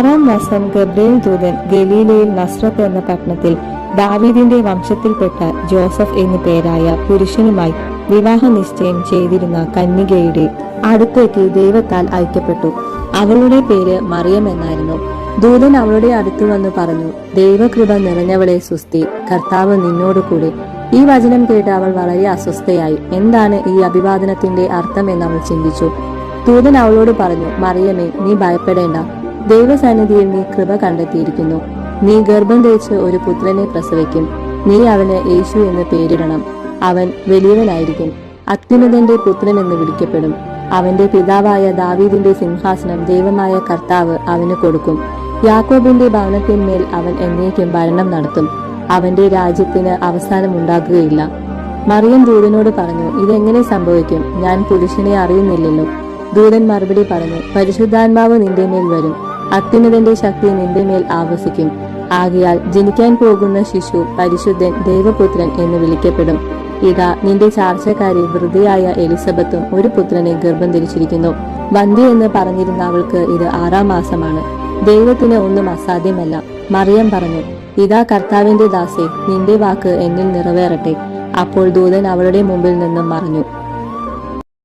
ആറാം മാസം ഗബ്രയേൽ ദൂതൻ ഗലീലയിൽ നസ്രത്ത് എന്ന പട്ടണത്തിൽ ദാവീദിന്റെ വംശത്തിൽപ്പെട്ട ജോസഫ് എന്നു പേരായ പുരുഷനുമായി വിവാഹ നിശ്ചയം ചെയ്തിരുന്ന കന്യകയുടെ അടുത്തേക്ക് ദൈവത്താൽ അയക്കപ്പെട്ടു. അവളുടെ പേര് മറിയം എന്നായിരുന്നു. ദൂതൻ അവളുടെ അടുത്തു വന്ന് പറഞ്ഞു ദൈവകൃപ നിറഞ്ഞവളെ സുസ്തി കർത്താവ് നിന്നോട് കൂടെ. ഈ വചനം കേട്ട് അവൾ വളരെ അസ്വസ്ഥയായി. എന്താണ് ഈ അഭിവാദനത്തിന്റെ അർത്ഥം? എന്ന് അവൾ ചിന്തിച്ചു. ദൂതൻ അവളോട് പറഞ്ഞു മറിയമേ നീ ഭയപ്പെടേണ്ട. ദൈവസന്നിധിയിൽ നീ കൃപ കണ്ടെത്തിയിരിക്കുന്നു. നീ ഗർഭം ധരിച്ച് ഒരു പുത്രനെ പ്രസവിക്കും. നീ അവന് യേശു എന്ന് പേരിടണം. അവൻ വലിയവനായിരിക്കും. അത്യുന്നതന്റെ പുത്രൻ എന്ന് വിളിക്കപ്പെടും. അവന്റെ പിതാവായ ദാവീദിന്റെ സിംഹാസനം ദൈവമായ കർത്താവ് അവന് കൊടുക്കും. യാക്കോബിന്റെ ഭവനത്തിന്മേൽ അവൻ എന്നേക്കും ഭരണം നടത്തും. അവന്റെ രാജ്യത്തിന് അവസാനമുണ്ടാകുകയില്ല മറിയം ദൂതനോട് പറഞ്ഞു ഇതെങ്ങനെ സംഭവിക്കും? ഞാൻ പുരുഷനെ അറിയുന്നില്ലല്ലോ. ദൂതൻ മറുപടി പറഞ്ഞു പരിശുദ്ധാത്മാവ് നിന്റെ മേൽ വരും. അത്യുന്നതന്റെ ശക്തി നിന്റെ മേൽ ആവസിക്കും. ആകയാൽ ജനിക്കാൻ പോകുന്ന ശിശു പരിശുദ്ധൻ ദൈവപുത്രൻ എന്ന് വിളിക്കപ്പെടും. ഇതാ നിന്റെ ചാർച്ചക്കാരി വൃതിയായ എലിസബത്തും ഒരു പുത്രനെ ഗർഭം ധരിച്ചിരിക്കുന്നു. വന്ധ്യ എന്ന് പറഞ്ഞിരുന്ന അവൾക്ക് ഇത് ആറാം മാസമാണ്. ദൈവത്തിന് ഒന്നും അസാധ്യമല്ല. മറിയം പറഞ്ഞു ഇതാ കർത്താവിന്റെ ദാസേ നിന്റെ വാക്ക് എന്നിൽ നിറവേറട്ടെ. അപ്പോൾ ദൂതൻ അവളുടെ മുമ്പിൽ നിന്നും മറഞ്ഞു.